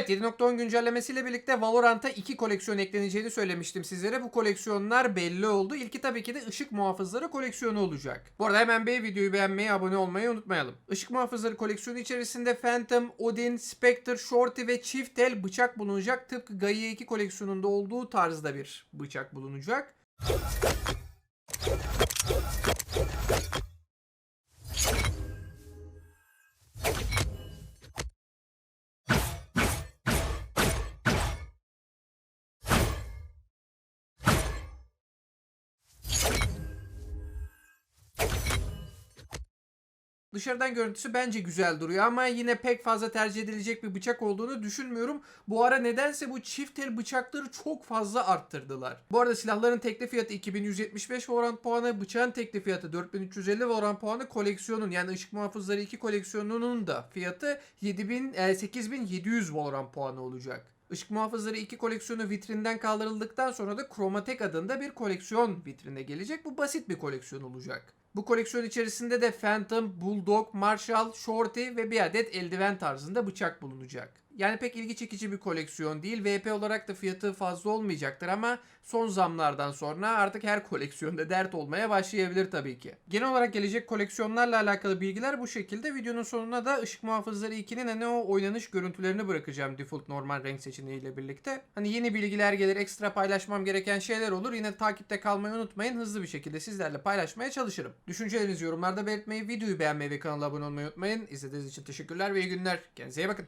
Evet 7.10 güncellemesiyle birlikte Valorant'a iki koleksiyon ekleneceğini söylemiştim sizlere. Bu koleksiyonlar belli oldu. İlki tabii ki de ışık muhafızları koleksiyonu olacak. Bu arada hemen bir videoyu beğenmeyi, abone olmayı unutmayalım. Işık muhafızları koleksiyonu içerisinde Phantom, Odin, Spectre, Shorty ve çift el bıçak bulunacak. Tıpkı Gaia 2 koleksiyonunda olduğu tarzda bir bıçak bulunacak. Dışarıdan görüntüsü bence güzel duruyor ama yine pek fazla tercih edilecek bir bıçak olduğunu düşünmüyorum. Bu ara nedense bu çift el bıçakları çok fazla arttırdılar. Bu arada silahların tekli fiyatı 2175 Valorant puanı, bıçağın tekli fiyatı 4350 Valorant puanı, koleksiyonun yani ışık muhafızları 2 koleksiyonunun da fiyatı 7000 e, 8700 Valorant puanı olacak. Işık Muhafızları 2 koleksiyonu vitrinden kaldırıldıktan sonra da Chromatek adında bir koleksiyon vitrine gelecek. Bu basit bir koleksiyon olacak. Bu koleksiyon içerisinde de Phantom, Bulldog, Marshall, Shorty ve bir adet eldiven tarzında bıçak bulunacak. Yani pek ilgi çekici bir koleksiyon değil. VP olarak da fiyatı fazla olmayacaktır ama son zamlardan sonra artık her koleksiyonda dert olmaya başlayabilir tabii ki. Genel olarak gelecek koleksiyonlarla alakalı bilgiler bu şekilde. Videonun sonuna da Işık Muhafızları 2'nin hani o oynanış görüntülerini bırakacağım default normal renk seçeneğiyle birlikte. Hani yeni bilgiler gelir, ekstra paylaşmam gereken şeyler olur. Yine takipte kalmayı unutmayın. Hızlı bir şekilde sizlerle paylaşmaya çalışırım. Düşüncelerinizi yorumlarda belirtmeyi, videoyu beğenmeyi ve kanala abone olmayı unutmayın. İzlediğiniz için teşekkürler ve iyi günler. Kendinize iyi bakın.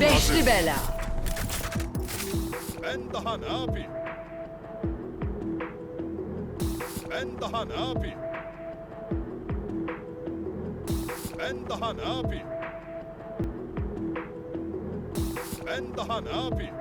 Beşli bela. Ben daha ne yapayım? Ben daha ne yapayım? Ben daha ne yapayım? Ben daha ne yapayım?